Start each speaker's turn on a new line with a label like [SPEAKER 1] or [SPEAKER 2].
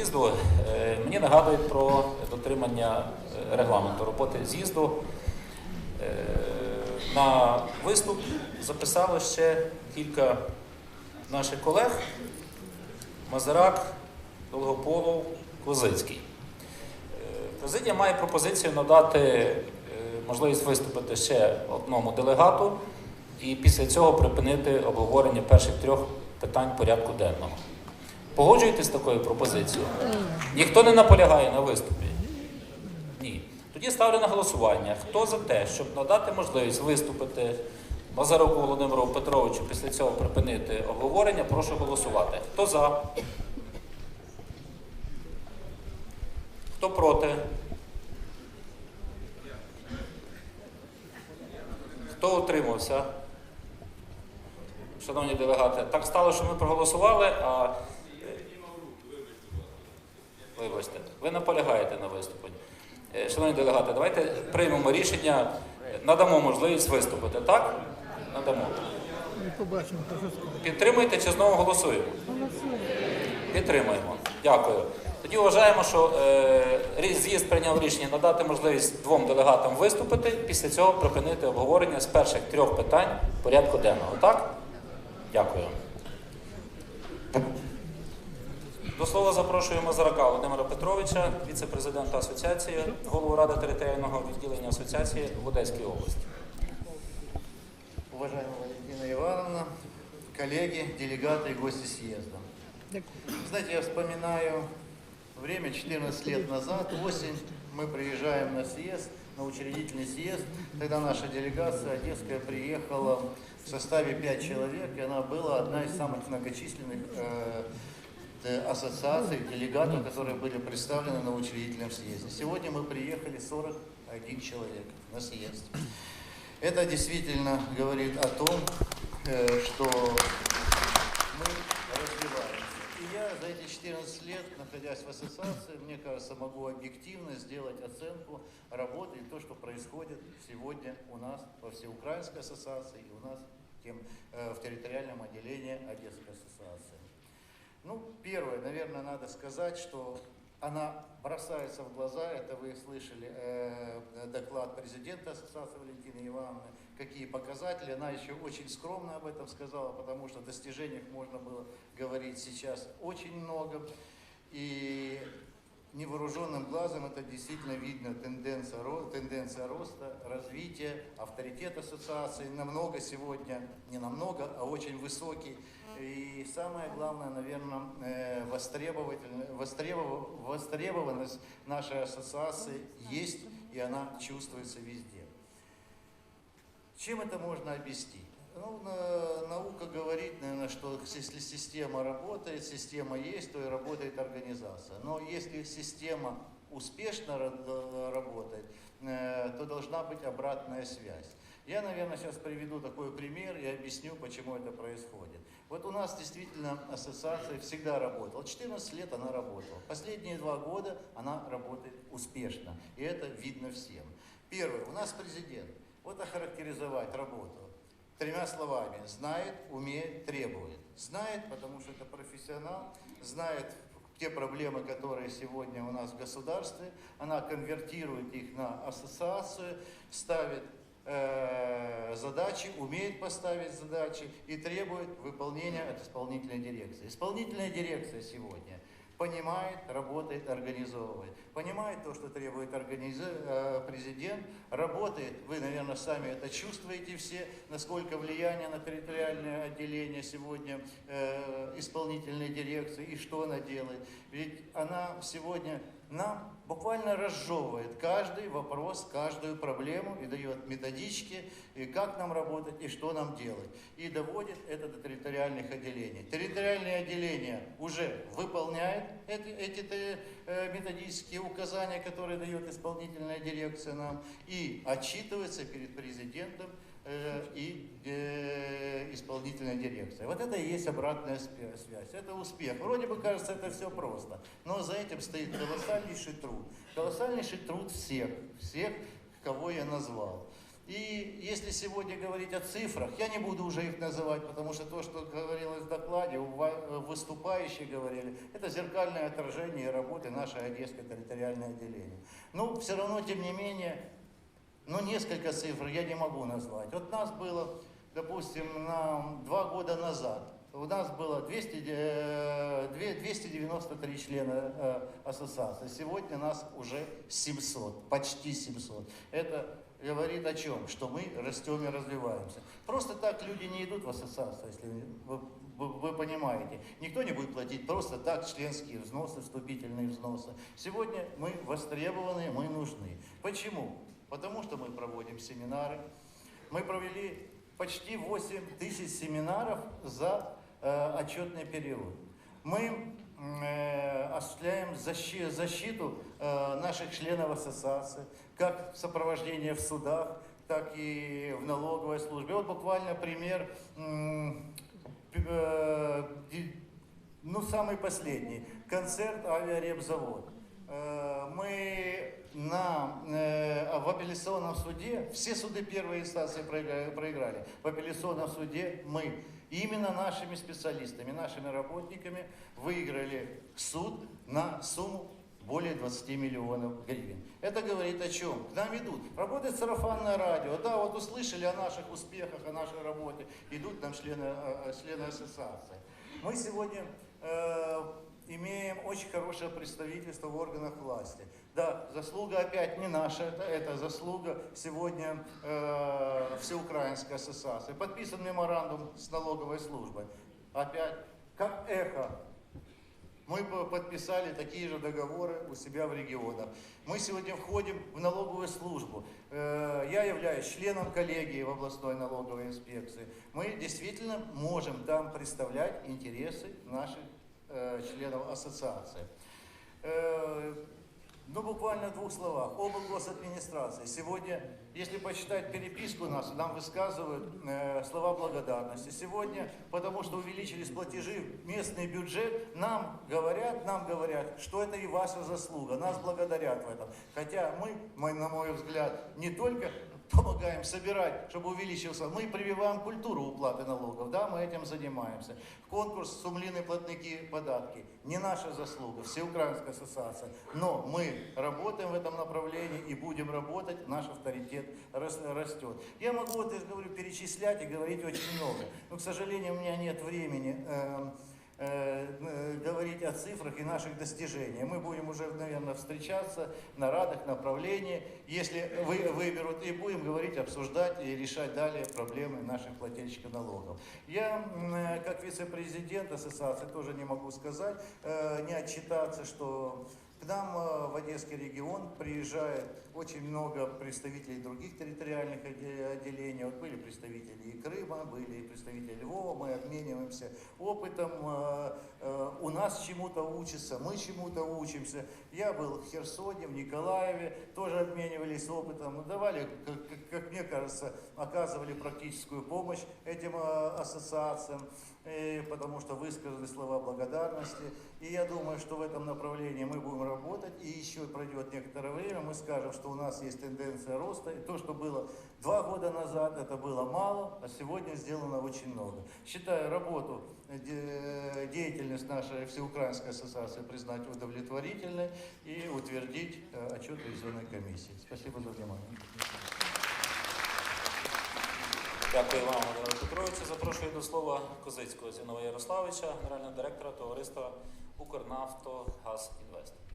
[SPEAKER 1] з'їзду е, мені нагадують про дотримання е, регламенту роботи з'їзду. Е, На виступ записали ще кілька наших колег: Мазарак, Долгополов, Козицький. Президія має пропозицію надати можливість виступити ще одному делегату і після цього припинити обговорення перших трьох питань порядку денного. Погоджуєтесь з такою пропозицією? Ніхто не наполягає на виступі? Ні. Тоді ставлю на голосування. Хто за те, щоб надати можливість виступити Мазаруку Володимиру Петровичу, після цього припинити обговорення, прошу голосувати. Хто за? Хто проти? Хто утримався? Шановні делегати, так стало, що ми проголосували, а. Вибачте, ви наполягаєте на виступі. Е, Шановні делегати, давайте приймемо рішення, надамо можливість виступити, так? Надамо.
[SPEAKER 2] Побачимо.
[SPEAKER 1] Підтримуєте чи знову голосуємо? Підтримуємо. Дякую. Тоді вважаємо, що е, з'їзд прийняв рішення надати можливість двом делегатам виступити, після цього припинити обговорення з перших трьох питань порядку денного. Так? Дякую. До слова запрошую Мазарака Володимира Петровича, віце-президента асоціації, голову ради територіального відділення асоціації в Одеській області.
[SPEAKER 3] Уважаемая Валентина Ивановна, коллеги, делегаты и гости съезда. Знаете, я вспоминаю время 14 лет назад, осень, мы приезжаем на съезд, на учредительный съезд. Тогда наша делегация одесская приехала в составе 5 человек, и она была одна из самых многочисленных э, э, ассоциаций, делегатов, которые были представлены на учредительном съезде. Сегодня мы приехали 41 человек на съезд. Это действительно говорит о том, э, что мы развиваемся. И я за эти 14 лет, находясь в ассоциации, мне кажется, могу объективно сделать оценку работы и то, что происходит сегодня у нас во Всеукраинской ассоциации и у нас тем, э, в территориальном отделении Одесской ассоциации. Ну, первое, наверное, надо сказать, что она бросается в глаза, это вы слышали э, доклад президента Ассоциации Валентины Ивановны, какие показатели, она еще очень скромно об этом сказала, потому что о достижениях можно было говорить сейчас очень много, и невооруженным глазом это действительно видно тенденция, тенденция роста, развития, авторитет ассоциации намного сегодня, не намного, а очень высокий. И самое главное, наверное, э, востребовательно- востребов- востребованность нашей ассоциации есть, и она чувствуется везде. Чем это можно объяснить? Ну, на- наука говорит, наверное, что если система работает, система есть, то и работает организация. Но если система успешно ра- работает, э, то должна быть обратная связь. Я, наверное, сейчас приведу такой пример и объясню, почему это происходит. Вот у нас действительно ассоциация всегда работала. 14 лет она работала. Последние два года она работает успешно. И это видно всем. Первое. У нас президент. Вот охарактеризовать работу тремя словами. Знает, умеет, требует. Знает, потому что это профессионал, знает те проблемы, которые сегодня у нас в государстве, она конвертирует их на ассоциацию, ставит э, задачи, умеет поставить задачи и требует выполнения от исполнительной дирекции. Исполнительная дирекция сегодня понимает, работает, организовывает. Понимает то, что требует организ- э, президент, работает, вы, наверное, сами это чувствуете все, насколько влияние на территориальное отделение сегодня э, исполнительной дирекции и что она делает. Ведь она сегодня нам буквально разжевывает каждый вопрос, каждую проблему и дает методички, и как нам работать, и что нам делать. И доводит это до территориальных отделений. Территориальные отделения уже выполняют эти, эти э, методические указания, которые дает исполнительная дирекция нам, и отчитывается перед президентом и э, исполнительная дирекция. Вот это и есть обратная связь. Это успех. Вроде бы кажется, это все просто, но за этим стоит колоссальнейший труд. Колоссальнейший труд всех, всех, кого я назвал. И если сегодня говорить о цифрах, я не буду уже их называть, потому что то, что говорилось в докладе, выступающие говорили, это зеркальное отражение работы нашей Одесской территориальное отделение. Но все равно, тем не менее, ну, несколько цифр я не могу назвать. Вот нас было, допустим, на два года назад, у нас было 200, э, две- 293 члена э, ассоциации. Сегодня нас уже 700, почти 700. Это говорит о чем? Что мы растем и развиваемся. Просто так люди не идут в ассоциацию, если вы, вы- вы понимаете. Никто не будет платить просто так членские взносы, вступительные взносы. Сегодня мы востребованы, мы нужны. Почему? Потому что мы проводим семинары. Мы провели почти 8 тысяч семинаров за э, отчетный период. Мы э, осуществляем защи- защиту э, наших членов ассоциации, как сопровождение в судах, так и в налоговой службе. Вот буквально пример, э, ну самый последний, концерт «Авиаребзавод». Э, Мы на, э, в апелляционном суде, все суды первой инстанции проигра- проиграли. В апелляционном суде мы именно нашими специалистами, нашими работниками выиграли суд на сумму более 20 миллионов гривен. Это говорит о чем? К нам идут. Работает сарафанное радио. Да, вот услышали о наших успехах, о нашей работе. Идут нам члены, э, э, члены ассоциации. Мы сегодня э, очень хорошее представительство в органах власти. Да, заслуга опять не наша, это, это заслуга сегодня э, Всеукраинской ассоциации. Подписан меморандум с налоговой службой. Опять, как эхо мы подписали такие же договоры у себя в регионах. Мы сегодня входим в налоговую службу. Э, Я являюсь членом коллегии в областной налоговой инспекции. Мы действительно можем там представлять интересы наших членов ассоциации. Э, Ну, буквально в двух словах. Оба госадминистрации. Сегодня, если почитать переписку нас, нам высказывают э, слова благодарности. Сегодня, потому что увеличились платежи в местный бюджет, нам говорят, нам говорят, что это и ваша заслуга. Нас благодарят в этом. Хотя мы, на мой взгляд, не только помогаем собирать, чтобы увеличился. Мы прививаем культуру уплаты налогов, да, мы этим занимаемся. Конкурс «Сумлины, платники, податки» не наша заслуга, Всеукраинская ассоциация. Но мы работаем в этом направлении и будем работать, наш авторитет рас- растет. Я могу, вот, я говорю, перечислять и говорить очень много, но, к сожалению, у меня нет времени. Э, э, говорить о цифрах и наших достижениях. Мы будем уже, наверное, встречаться на радах, направлении, если вы выберут, и будем говорить, обсуждать и решать далее проблемы наших плательщиков налогов. Я, э, как вице-президент ассоциации, тоже не могу сказать, не отчитаться, что к нам э, в Одесский регион приезжает очень много представителей других территориальных отде- отделений. Вот были представители и Крыма, были и представители Львова, мы обмениваемся опытом. э, э, У нас чему-то учатся, мы чему-то учимся. Я был в Херсоне, в Николаеве, тоже обменивались опытом. Ну, Давали, как, мне кажется, оказывали практическую помощь этим ассоциациям, потому что высказали слова благодарности. И я думаю, что в этом направлении мы будем работать, и еще пройдет некоторое время, мы скажем, что у нас есть тенденция роста, и то, что было два года назад, это было мало, а сегодня сделано очень много. Считаю работу, э, де- деятельность нашей Всеукраинской ассоциации признать удовлетворительной и утвердить э, отчет ревизионной комиссии. Спасибо за внимание.
[SPEAKER 1] Дякую вам, Володимир Петрович. Запрошую до слова Козицького Зінова Ярославича, генерального директора товариства Укрнафтогаз Інвест.